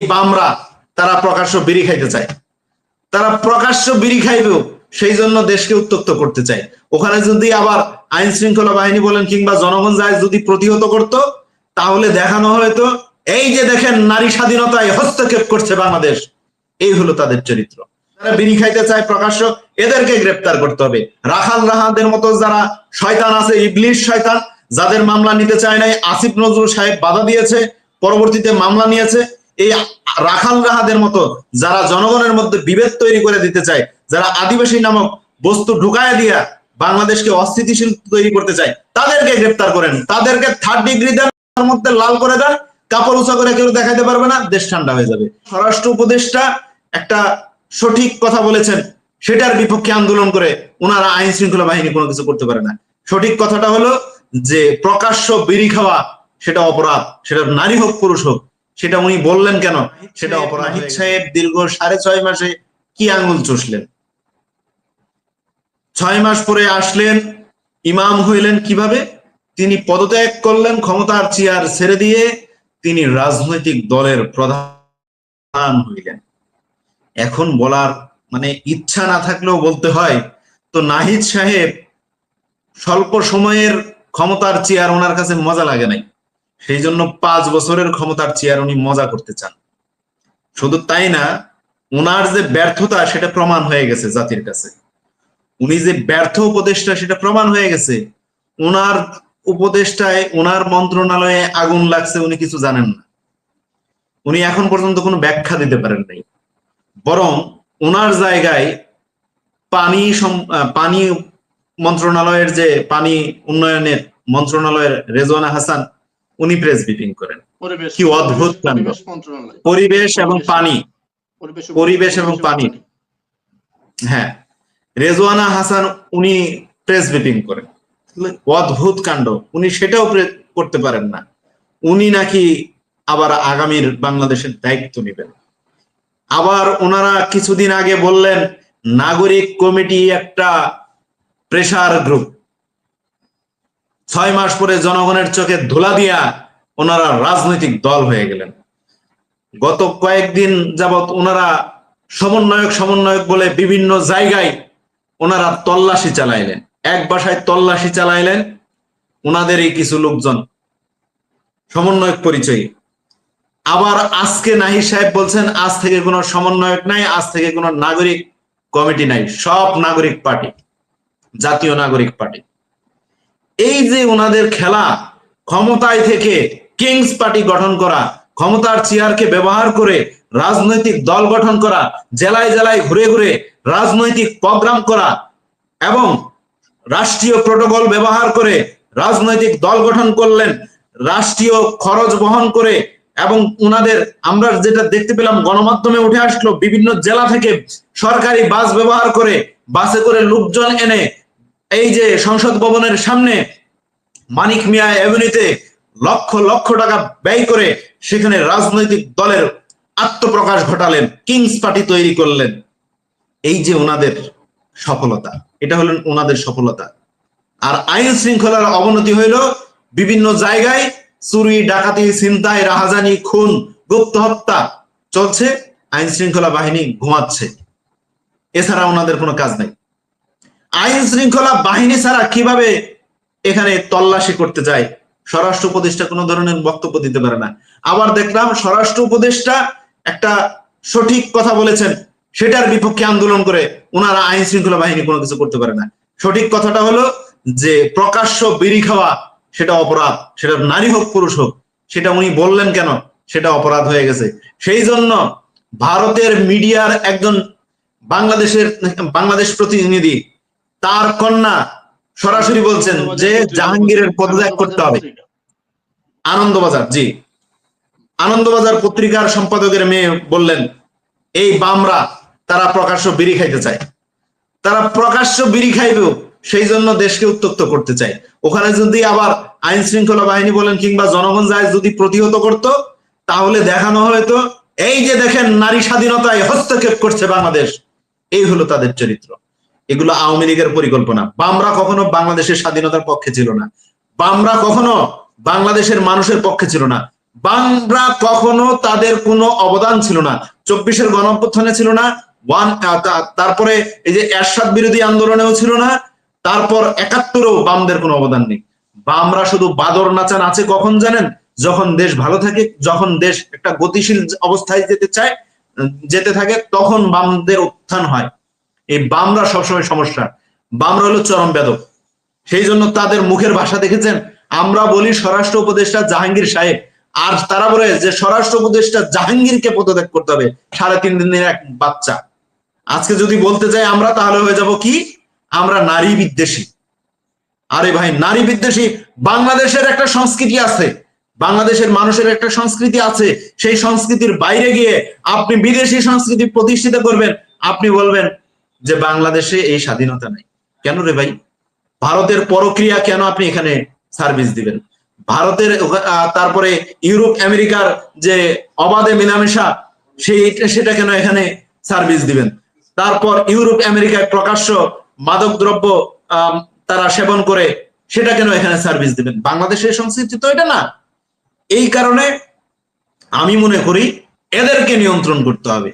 বামরা, তারা প্রকাশ্য বিড়ি খাইতে চায়। তারা প্রকাশ্য বিড়ি খাইবেও সেই জন্য দেশকে উত্তক্ত করতে চায়। ওখানে যদি আবার আইন শৃঙ্খলা বাহিনী বলেন কিংবা জনগণ যায় যদি প্রতিহত করত, তাহলে দেখানো হয়তো এই যে দেখেন নারী স্বাধীনতায় হস্তক্ষেপ করছে বাংলাদেশ, এই হলো তাদের চরিত্র। যারা বিড়ি খাইতে চায় প্রকাশ্য, এদেরকে গ্রেপ্তার করতে হবে। রাখাল রাহাদের মতো যারা শয়তান আছে, ইবলিশ শয়তান, যাদের মামলা নিতে চায় নাই, আসিফ নজরুল সাহেব বাধা দিয়েছে, পরবর্তীতে মামলা নিয়েছে এই রাখাল রাহাদের মতো যারা জনগণের মধ্যে বিভেদ তৈরি করে দিতে চায়, যারা আদিবাসী নামক বস্তু ঢুকায় দিয়া বাংলাদেশকে অস্থিতিশীল তৈরি করতে চায়, তাদেরকে গ্রেপ্তার করেন। তাদেরকে থার্ড ডিগ্রি দেন, তার মধ্যে লাল করে দেন, কাপড় উঁচা করে কেউ দেখাতে পারবে না, দেশ ঠান্ডা হয়ে যাবে। স্বরাষ্ট্র উপদেষ্টা একটা সঠিক কথা বলেছেন, সেটার বিপক্ষে আন্দোলন করে ওনারা আইন শৃঙ্খলা বাহিনী কোনো কিছু করতে পারে না। সঠিক কথাটা হলো যে, প্রকাশ্য বিড়ি খাওয়া সেটা অপরাধ, সেটা নারী হোক, পুরুষ হোক সেটা উনি বললেন কেন? সেটা অপরাধ সাহেব দীর্ঘ সাড়ে ছয় মাসে কি আঙুল চষলেন? ছয় মাস পরে আসলেন ইমাম হইলেন কীভাবে? তিনি পদত্যাগ করলেন ক্ষমতার চেয়ার ছেড়ে দিয়ে তিনি রাজনৈতিক দলের প্রধান হইলেন। এখন বলার মানে ইচ্ছা না থাকলেও বলতে হয় তো নাহিদ সাহেব স্বল্প সময়ের ক্ষমতার চেয়ার ওনার কাছে মজা লাগে নাই। সেই জন্য পাঁচ বছরের ক্ষমতার চেয়ার উনি মজা করতে চান। শুধু তাই না ওনার যে ব্যর্থতা সেটা প্রমাণ হয়ে গেছে জাতির কাছে। উনি যে ব্যর্থ উপদেষ্টা সেটা প্রমাণ হয়ে গেছে। ওনার উপদেষ্টায় ওনার মন্ত্রণালয়ে আগুন লাগছে উনি কিছু জানেন না। উনি এখন পর্যন্ত কোনো ব্যাখ্যা দিতে পারেন নাই। বরং ওনার জায়গায় পানি পানি মন্ত্রণালয়ের যে পানি উন্নয়নের মন্ত্রণালয়ের রেজওয়ানা হাসান উনি প্রেস ব্রিফিং করেন। কি অদ্ভুত কাণ্ড পরিবেশ এবং পানি। পরিবেশ এবং পানি। হ্যাঁ। রেজওয়ানা হাসান উনি প্রেস ব্রিফিং করেন। অদ্ভুত কাণ্ড। উনি সেটাও করতে পারেন না। উনি নাকি আবার আগামীর বাংলাদেশের দায়িত্ব নেবেন। আবার ওনারা কিছুদিন আগে বললেন নাগরিক কমিটি একটা প্রেসার গ্রুপ ছয় মাস পরে জনগণের চোখে ধুলা দিয়া ওনারা রাজনৈতিক দল হয়ে গেলেন। গত কয়েকদিন যাবৎ ওনারা সমন্বয়ক সমন্বয়ক বলে বিভিন্ন জায়গায় ওনারা তল্লাশি চালাইলেন। এক বাসায় তল্লাশি চালাইলেন ওনাদেরই কিছু লোকজন সমন্বয়ক পরিচয়ী। আবার আজকে নাহি সাহেব বলছেন, আজ থেকে কোনো সমন্বয়ক নাই, আজ থেকে কোনো নাগরিক কমিটি নাই, সব নাগরিক পার্টি, জাতীয় নাগরিক পার্টি। এই যে ওনাদের খেলা, ক্ষমতায় থেকে কিংস পার্টি গঠন করা, ক্ষমতার চেয়ারকে ব্যবহার করে রাজনৈতিক দল গঠন করা, জেলায় জেলায় ঘুরে ঘুরে রাজনৈতিক প্রোগ্রাম করা এবং রাষ্ট্রীয় প্রোটোকল ব্যবহার করে রাজনৈতিক দল গঠন করলেন, রাষ্ট্রীয় খরচ বহন করে এবং ওনাদের আমরা যেটা দেখতে পেলাম, গণমাধ্যমে উঠে আসলো, বিভিন্ন জেলা থেকে সরকারি বাস ব্যবহার করে বাসে করে লোকজন এনে এই যে সংসদ ভবনের সামনে মানিক মিয়া এভিনিউতে লক্ষ লক্ষ টাকা ব্যয় করে সেখানে রাজনৈতিক দলের আত্মপ্রকাশ ঘটালেন, কিংস পার্টি তৈরি করলেন। এই যে ওনাদের সফলতা, এটা হলেন ওনাদের সফলতা। আর আইন শৃঙ্খলার অবনতি হইল বিভিন্ন জায়গায়, চুরি, ডাকাতি, ছিনতাই, রাহাজানি, খুন, গুপ্ত হত্যা চলছে, আইন শৃঙ্খলা বাহিনী ঘুমাচ্ছে। এছাড়া ওনাদের কোনো কাজ নাই। আইন শৃঙ্খলা বাহিনী ছাড়া কীভাবে এখানে তল্লাশি করতে যায়? স্বরাষ্ট্র উপদেষ্টা কোনো ধরনের বক্তব্য দিতে পারে না। আবার দেখলাম স্বরাষ্ট্র উপদেষ্টা একটা সঠিক কথা বলেছেন, সেটার বিপক্ষে আন্দোলন করে ওনারা আইন শৃঙ্খলা বাহিনী কোনো কিছু করতে পারে না। সঠিক কথাটা হলো যে প্রকাশ্য বিড়ি খাওয়া সেটা অপরাধ, সেটা নারী হোক, পুরুষ হোক, সেটা উনি বললেন কেন? সেটা অপরাধ হয়ে গেছে। সেই জন্য ভারতের মিডিয়ার একজন বাংলাদেশের, বাংলাদেশ প্রতিনিধি তার কন্যা সরাসরি বলছেন যে জাহাঙ্গীরের পদত্যাগ করতে হবে। আনন্দবাজার, জি। আনন্দবাজার পত্রিকার সম্পাদকের মেয়ে বললেন, এই বামরা, তারা প্রকাশ্য বিড়ি খাইতে চায়। তারা প্রকাশ্য বিড়ি খাইবেও, সেই জন্য দেশকে উত্তক্ত করতে চায়। ওখানে যদি আবার আইন শৃঙ্খলা বাহিনী বলেন কিংবা জনগণ যায় যদি প্রতিহত করত, তাহলে দেখানো হয়তো এই যে দেখেন নারী স্বাধীনতায় হস্তক্ষেপ করছে বাংলাদেশ, এই হলো তাদের চরিত্র। এগুলো আওয়ামী লীগের পরিকল্পনা। বামরা কখনো বাংলাদেশের স্বাধীনতার পক্ষে ছিল না। বামরা কখনো বাংলাদেশের মানুষের পক্ষে ছিল না। বামরা কখনো তাদের কোনো অবদান ছিল না। চব্বিশের গণঅভ্যুত্থানে ছিল না। ওয়ান তারপরে এই যে এরশাদ বিরোধী আন্দোলনেও ছিল না। তারপর একাত্তরেও বামদের কোনো অবদান নেই। বামরা শুধু বাদর নাচা নাচে কখন জানেন? যখন দেশ ভালো থাকে, যখন দেশ একটা গতিশীল অবস্থায় যেতে চায় যেতে থাকে, তখন বামদের উত্থান হয়। এই বামরা সবসময় সমস্যা। বামরা হলো চরম বেদক। সেই জন্য তাদের মুখের ভাষা দেখেছেন? আমরা বলি স্বরাষ্ট্র উপদেষ্টা জাহাঙ্গীর সাহেব। আর তারা বলে যে স্বরাষ্ট্র উপদেষ্টা জাহাঙ্গীরকে পদত্যাগ করতে হবে। সাড়ে তিন দিনের এক বাচ্চা। আজকে যদি বলতে যাই আমরা, তাহলে হয়ে যাব কি? আমরা নারী বিদ্বেষী। আরে ভাই, নারী বিদ্বেষী বাংলাদেশের একটা সংস্কৃতি আছে। বাংলাদেশের মানুষের একটা সংস্কৃতি আছে। সেই সংস্কৃতির বাইরে গিয়ে আপনি বিদেশি সংস্কৃতি প্রতিষ্ঠিত করবেন। আপনি বলবেন যে বাংলাদেশে এই স্বাধীনতা নাই। কেন রে ভাই? ভারতের পরক্রিয়া কেন আপনি এখানে সার্ভিস দিবেন? ভারতের তারপরে ইউরোপ, আমেরিকার যে অবাধে মেলামেশা, সেই সেটা কেন এখানে সার্ভিস দিবেন? তারপর ইউরোপ, আমেরিকায় প্রকাশ্য মাদক দ্রব্য তারা সেবন করে, সেটা কেন এখানে সার্ভিস দিবেন? বাংলাদেশের সংস্কৃতি তো এটা না। এই কারণে আমি মনে করি এদেরকে নিয়ন্ত্রণ করতে হবে।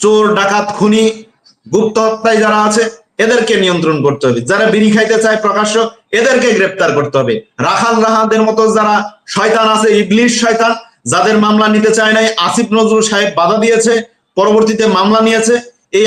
চোর, ডাকাত, খুনি গুপ্ত হত্যায় যারা আছে, এদেরকে নিয়ন্ত্রণ করতে হবে। যারা বিড়ি খাইতে চায় প্রকাশ্য, এদেরকে গ্রেপ্তার করতে হবে। রাখাল রাহাদের মতো যারা শয়তান আছে, ইবলিশ শয়তান, যাদের মামলা নিতে চায় নাই, আসিফ নজরুল সাহেব বাধা দিয়েছে, পরবর্তীতে মামলা নিয়েছে। এই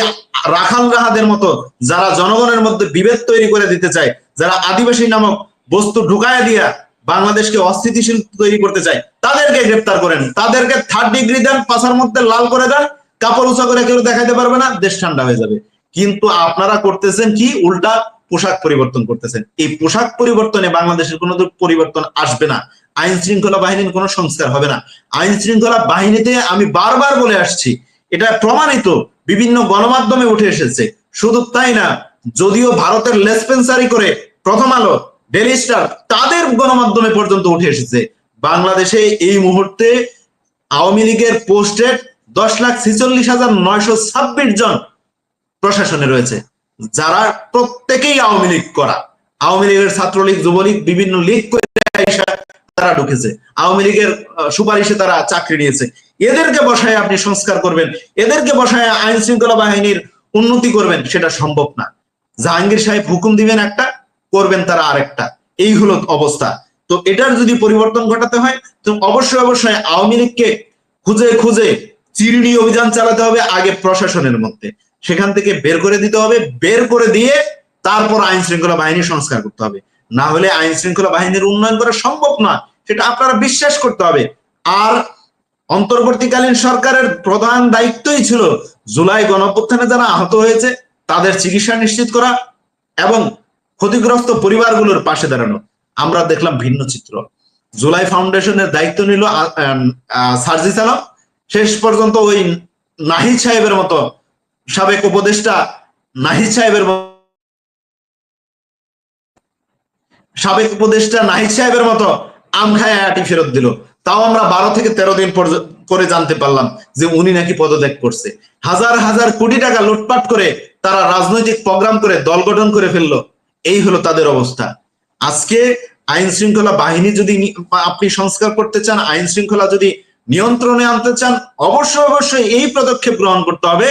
রাখাল রাহাদের মতো যারা জনগণের মধ্যে বিভেদ তৈরি করে দিতে চায়, যারা আদিবাসী নামক বস্তু ঢুকায় দিয়া বাংলাদেশকে অস্থিতিশীল তৈরি করতে চায়, তাদেরকে গ্রেপ্তার করেন। তাদেরকে থার্ড ডিগ্রি দেন পাশার মধ্যে লাল করে দেন কাপড় উঁচা করে কেউ দেখাইতে পারবে না, দেশ ঠান্ডা হয়ে যাবে। কিন্তু আপনারা করতেছেন কি? উল্টা পোশাক পরিবর্তন করতেছেন। এই পোশাক পরিবর্তনে বাংলাদেশের কোনো পরিবর্তন আসবে না। আইন শৃঙ্খলা বাহিনীর কোনো সংস্কার হবে না। আইন শৃঙ্খলা বাহিনীতে আমি বারবার বলে আসছি, এটা প্রমাণিত, বিভিন্ন গণমাধ্যমে উঠে এসেছে। শুধু তাই না, যদিও ভারতের লেসপেন্সারি করে প্রথম আলো ডেলি স্টার, তাদের গণমাধ্যমে পর্যন্ত উঠে এসেছে। বাংলাদেশে এই মুহূর্তে আওয়ামী লীগের পোস্টেড দশ লাখ ছেচল্লিশ হাজার নয়শো ছাব্বিশ জন প্রশাসনে রয়েছে, যারা প্রত্যেকেই আওয়ামী লীগ করা। আওয়ামী লীগের ছাত্রলীগ, যুবলীগ বিভিন্ন লীগ তারা ঢুকেছে। আওয়ামী লীগের সুপারিশে তারা চাকরি নিয়েছে। এদেরকে বসায় আপনি সংস্কার করবেন, এদেরকে বসায় আইন শৃঙ্খলা বাহিনীর উন্নতি করবেন, সেটা সম্ভব না। জাহাঙ্গীর সাহেব হুকুম দিবেন একটা, করবেন তারা আরেকটা। এই হলো অবস্থা। তো এটার যদি পরিবর্তন ঘটাতে হয়, তো অবশ্যই অবশ্যই আওয়ামী লীগকে খুঁজে খুঁজে চিরুনি অভিযান চালাতে হবে আগে প্রশাসনের মধ্যে। সেখান থেকে বের করে দিতে হবে, বের করে দিয়ে তারপর আইন শৃঙ্খলা বাহিনী সংস্কার করতে হবে। না হলে আইন শৃঙ্খলা বাহিনীর উন্নয়ন করা সম্ভব না সেটা আপনারা বিশ্বাস করতে হবে। আর অন্তর্বর্তীকালীন সরকারের প্রধান দায়িত্বই ছিল জুলাই গণঅভ্যুত্থানে যারা আহত হয়েছে, তাদের চিকিৎসা নিশ্চিত করা এবং ক্ষতিগ্রস্ত পরিবারগুলোর পাশে দাঁড়ানো। আমরা দেখলাম ভিন্ন চিত্র। জুলাই ফাউন্ডেশনের দায়িত্ব নিল সার্জিস আলম। শেষ পর্যন্ত ওই নাহিদ সাহেবের মতো সাবেক উপদেষ্টা নাহিদ সাহেবের সাবেক উপদেষ্টা নাহিদ সাহেবের মতো আম খায় আটি ফেরত দিল। তাও আমরা বারো থেকে তেরো দিন পরে জানতে পারলাম যে উনি নাকি পদত্যাগ করছে। হাজার হাজার কোটি টাকা লুটপাট করে তারা রাজনৈতিক প্রোগ্রাম করে দল গঠন করে ফেলল। এই হলো তাদের অবস্থা। আজকে আইন শৃঙ্খলা বাহিনী যদি আপনি সংস্কার করতে চান আইন শৃঙ্খলা যদি নিয়ন্ত্রণে আনতে চান, অবশ্যই অবশ্যই এই পদক্ষেপ গ্রহণ করতে হবে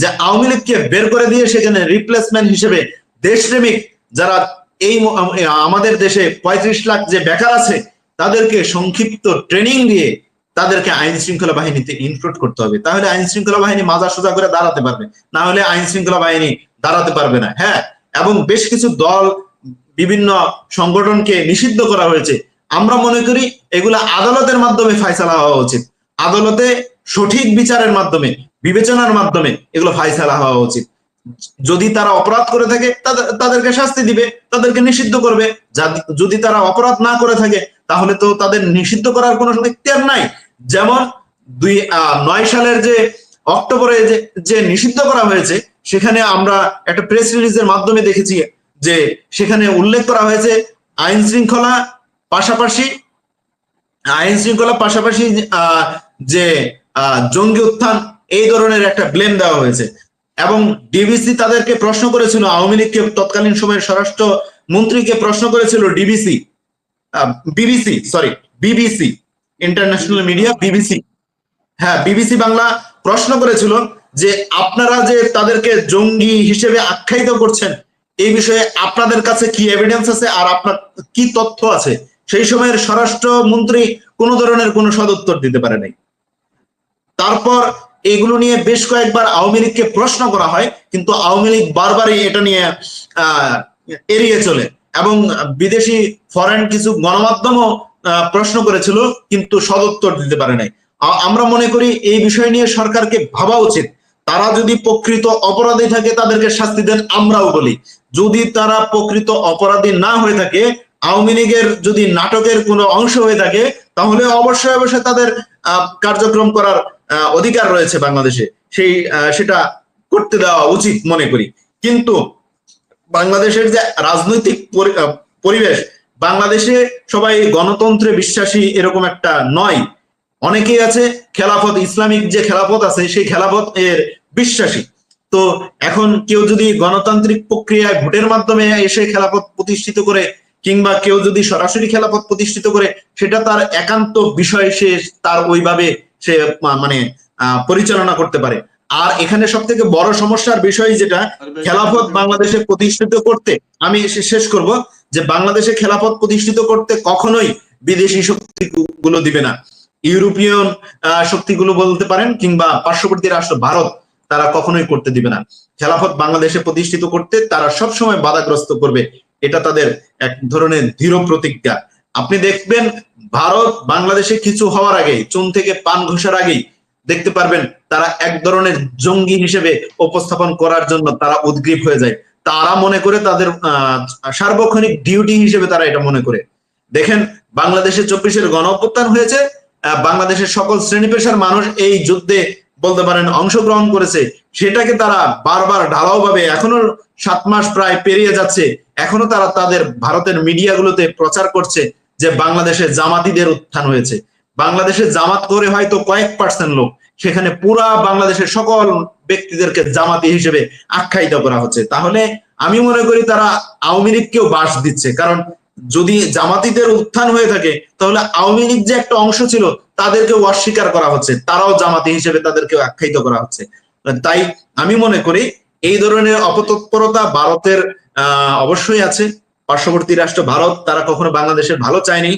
যে আওয়ামী লীগকে বের করে দিয়ে সেখানে রিপ্লেসমেন্ট হিসেবে দেশপ্রেমিক যারা এই আমাদের দেশে পঁয়ত্রিশ লাখ যে বেকার আছে, তাদেরকে সংক্ষিপ্ত ট্রেনিং দিয়ে তাদেরকে আইন শৃঙ্খলা বাহিনীতে ইনক্লুড করতে হবে। তাহলে আইন শৃঙ্খলা বাহিনী মাজা সোজা করে দাঁড়াতে পারবে। না হলে আইন শৃঙ্খলা বাহিনী দাঁড়াতে পারবে না। হ্যাঁ এবং বেশ কিছু দল, বিভিন্ন সংগঠনকে নিষিদ্ধ করা হয়েছে। আমরা মনে করি এগুলা আদালতের মাধ্যমে ফাইসালা হওয়া উচিত। আদালতে সঠিক বিচারের মাধ্যমে, বিবেচনার মাধ্যমে এগুলো ফাইসালা হওয়া উচিত। যদি তারা অপরাধ করে থাকে তাদেরকে শাস্তি দিবে, তাদেরকে নিষিদ্ধ করবে। যদি তারা অপরাধ না করে থাকে, তাহলে তো তাদের নিষিদ্ধ করার কোনো ইখতিয়ার নাই। যেমন দুই নয় সালের যে অক্টোবরে যে যে নিষিদ্ধ করা হয়েছে, সেখানে আমরা একটা প্রেস রিলিজের মাধ্যমে দেখেছি যে সেখানে উল্লেখ করা হয়েছে আইন শৃঙ্খলা পাশাপাশি, আইন শৃঙ্খলা পাশাপাশি যে জঙ্গি উত্থান, এই ধরনের একটা ব্লেম দেওয়া হয়েছে। এবং ডিবিসি তাদেরকে প্রশ্ন করেছিল, আওয়ামী লীগকে তৎকালীন সময়ের স্বরাষ্ট্র মন্ত্রীকে প্রশ্ন করেছিল DBC BBC sorry BBC international media BBC হ্যাঁ বিবিসি বাংলা প্রশ্ন করেছিল যে, আপনারা যে তাদেরকে জঙ্গি হিসেবে আখ্যায়িত করছেন, এই বিষয়ে আপনাদের কাছে কি এভিডেন্স আছে আর আপনার কি তথ্য আছে? সেই সময়ের স্বরাষ্ট্রমন্ত্রী কোনো ধরনের কোনো সদুত্তর দিতে পারে নাই তারপর এগুলো নিয়ে বেশ কয়েকবার আওয়ামী লীগকে প্রশ্ন করা হয়, কিন্তু আওয়ামী লীগ বারবারই এটা নিয়ে এড়িয়ে চলে এবং বিদেশি ফরেন কিছু গণমাধ্যমও প্রশ্ন করেছিল, কিন্তু সদুত্তর দিতে পারে নাই। আমরা মনে করি এই বিষয় নিয়ে সরকারকে ভাবা উচিত। তারা যদি প্রকৃত অপরাধী থাকে, তাদেরকে শাস্তি দেন আমরাও বলি। যদি তারা প্রকৃত অপরাধী না হয়ে থাকে আওয়ামী লীগের যদি নাটকের কোনো অংশ হয়ে থাকে, তাহলে অবশ্যই অবশ্যই তাদের কার্যক্রম করার অধিকার রয়েছে বাংলাদেশে। সেই সেটা করতে দেওয়া উচিত মনে করি। কিন্তু বাংলাদেশের যে রাজনৈতিক পরিবেশ, বাংলাদেশে সবাই গণতন্ত্রে বিশ্বাসী এরকম একটা নয়। অনেকেই আছে, খেলাফত, ইসলামিক যে খেলাফত আছে, সেই খেলাফত এর বিশ্বাসী। তো এখন কেউ যদি গণতান্ত্রিক প্রক্রিয়ায় ভোটের মাধ্যমে এসে খেলাফত প্রতিষ্ঠিত করে কিংবা কেউ যদি সরাসরি খেলাফত প্রতিষ্ঠিত করে সেটা তার একান্ত বিষয় সে তার ওইভাবে সে মানে পরিচালনা করতে পারে। আর এখানে সব থেকে বড় সমস্যার বিষয় যেটা খেলাফত বাংলাদেশে প্রতিষ্ঠিত করতে আমি শেষ করব যে বাংলাদেশে খেলাফত প্রতিষ্ঠিত করতে কখনোই বিদেশি শক্তি গুলো দিবে না। ইউরোপিয়ান শক্তিগুলো বলতে পারেন কিংবা পার্শ্ববর্তী রাষ্ট্র ভারত তারা কখনোই করতে দিবে না। খেলাফত বাংলাদেশে প্রতিষ্ঠিত করতে তারা সব সময় বাধাগ্রস্ত করবে। এটা তাদের এক ধরনের দৃঢ় প্রতিজ্ঞা। আপনি দেখবেন ভারত বাংলাদেশে কিছু হওয়ার আগেই, চুন থেকে পান ঘোষার আগেই দেখতে পারবেন তারা এক ধরনের জঙ্গি হিসেবে উপস্থাপন করার জন্য তারা উদ্গ্রীব হয়ে যায়। তারা মনে করে তাদের সার্বক্ষণিক ডিউটি হিসেবে তারা এটা মনে করে। দেখেন, বাংলাদেশে চব্বিশের গণ হয়েছে বাংলাদেশের সকল শ্রেণি পেশার মানুষ এই যুদ্ধে বলতে পারেন, অংশগ্রহণ করেছে, সেটাকে তারা বারবার ঢালাও ভাবে এখনও সাত মাস প্রায় পেরিয়ে যাচ্ছে, এখনও তারা তাদের ভারতের মিডিয়াগুলোতে প্রচার করছে যে বাংলাদেশে জামাতিদের উত্থান হয়েছে। বাংলাদেশে জামাত করে হয়তো কয়েক পার্সেন্ট লোক, সেখানে পুরা বাংলাদেশের সকল ব্যক্তিদেরকে জামাতি হিসেবে আখ্যায়িত করা হচ্ছে। তাহলে আমি মনে করি তারা আওয়ামী লীগকেও বাস দিচ্ছে, কারণ যদি জামাতিদের উত্থান হয়ে থাকে, তাহলে আওয়ামী লীগ যে একটা অংশ ছিল তাদেরকে অস্বীকার করা হচ্ছে। তারাও জামাতি হিসেবে তাদেরকে আখ্যায়িত করা হচ্ছে। তাই আমি মনে করি, এই ধরনের অপতৎপরতা ভারতের অবশ্যই আছে। পার্শ্ববর্তী রাষ্ট্র ভারত, তারা কখনো বাংলাদেশের ভালো চায়নি।